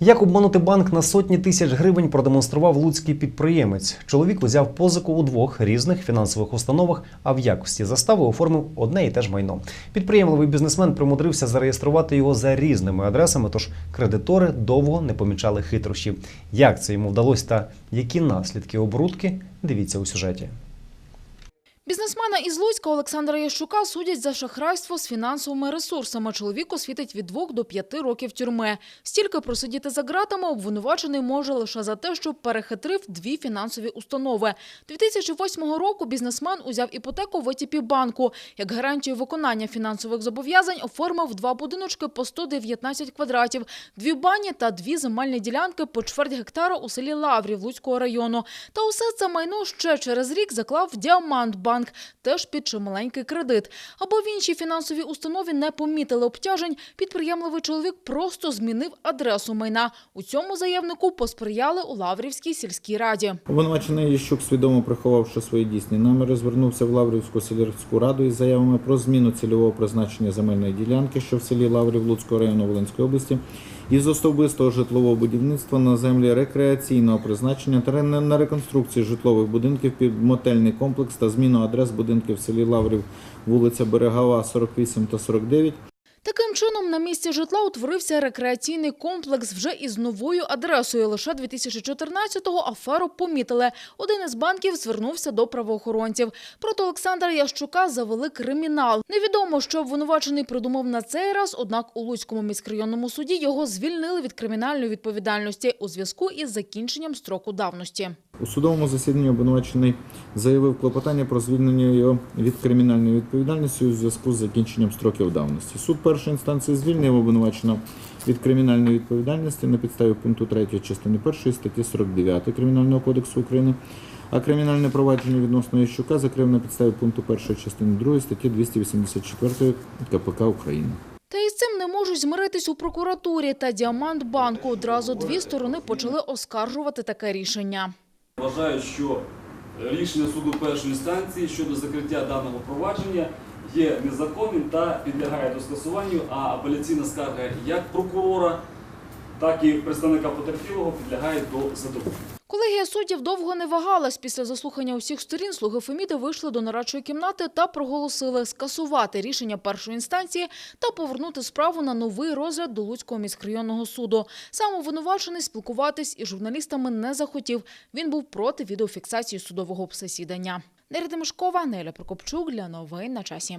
Як обманути банк на сотні тисяч гривень продемонстрував луцький підприємець. Чоловік узяв позику у двох різних фінансових установах, а в якості застави оформив одне і те ж майно. Підприємливий бізнесмен примудрився зареєструвати його за різними адресами, тож кредитори довго не помічали хитрощів. Як це йому вдалося та які наслідки оборудки? Дивіться у сюжеті. Бізнесмена із Луцька Олександра Ящука судять за шахрайство з фінансовими ресурсами. Чоловіку світить від 2 до 5 років тюрми. Стільки просидіти за ґратами обвинувачений може лише за те, що перехитрив дві фінансові установи. 2008 року бізнесмен узяв іпотеку в ОТП банку. Як гарантію виконання фінансових зобов'язань оформив два будиночки по 119 квадратів, дві бані та дві земельні ділянки по чверть гектара у селі Лаврів Луцького району. Та усе це майно ще через рік заклав в Діамантбанк, теж під чималенький кредит. Аби в іншій фінансовій установі не помітили обтяжень, підприємливий чоловік просто змінив адресу майна. У цьому заявнику посприяли у Лаврівській сільській раді. Обвинувачений Єщук, свідомо приховавши свої дійсні наміри, звернувся в Лаврівську сільську раду із заявами про зміну цільового призначення земельної ділянки, що в селі Лаврів Луцького району Волинської області, із особистого житлового будівництва на землі рекреаційного призначення та на реконструкцію житлових будинків під мотельний комплекс та зміну адрес будинків в селі Лаврів, вулиця Берегова, 48 та 49, Таким чином, на місці житла утворився рекреаційний комплекс вже із новою адресою. Лише 2014-го аферу помітили. Один із банків звернувся до правоохоронців. Проти Олександра Ящука завели кримінал. Невідомо, що обвинувачений придумав на цей раз, однак у Луцькому міськрайонному суді його звільнили від кримінальної відповідальності у зв'язку із закінченням строку давності. У судовому засіданні обвинувачений заявив клопотання про звільнення його від кримінальної відповідальності у зв'язку з закінченням строків давності. Суд першої інстанції звільнив обвинуваченого від кримінальної відповідальності на підставі пункту 3 частини 1 статті 49 Кримінального кодексу України, а кримінальне провадження відносно Ющука закрив на підставі пункту 1 частини 2 статті 284 КПК України. Та із цим не можуть змиритись у прокуратурі та Діамантбанку. Одразу дві сторони почали оскаржувати таке рішення. Вважаю, що рішення суду першої інстанції щодо закриття даного провадження є незаконним та підлягає до скасуванню, а апеляційна скарга як прокурора, так і представника потерпілого підлягає до задоволення. Колегія суддів довго не вагалась. Після заслухання усіх сторін слуги Феміди вийшли до нарадчої кімнати та проголосили скасувати рішення першої інстанції та повернути справу на новий розгляд до Луцького міськрайонного суду. Сам обвинувачений спілкуватись із журналістами не захотів. Він був проти відеофіксації судового засідання. Нерida Мишкова, Неля Прокопчук для новин на часі.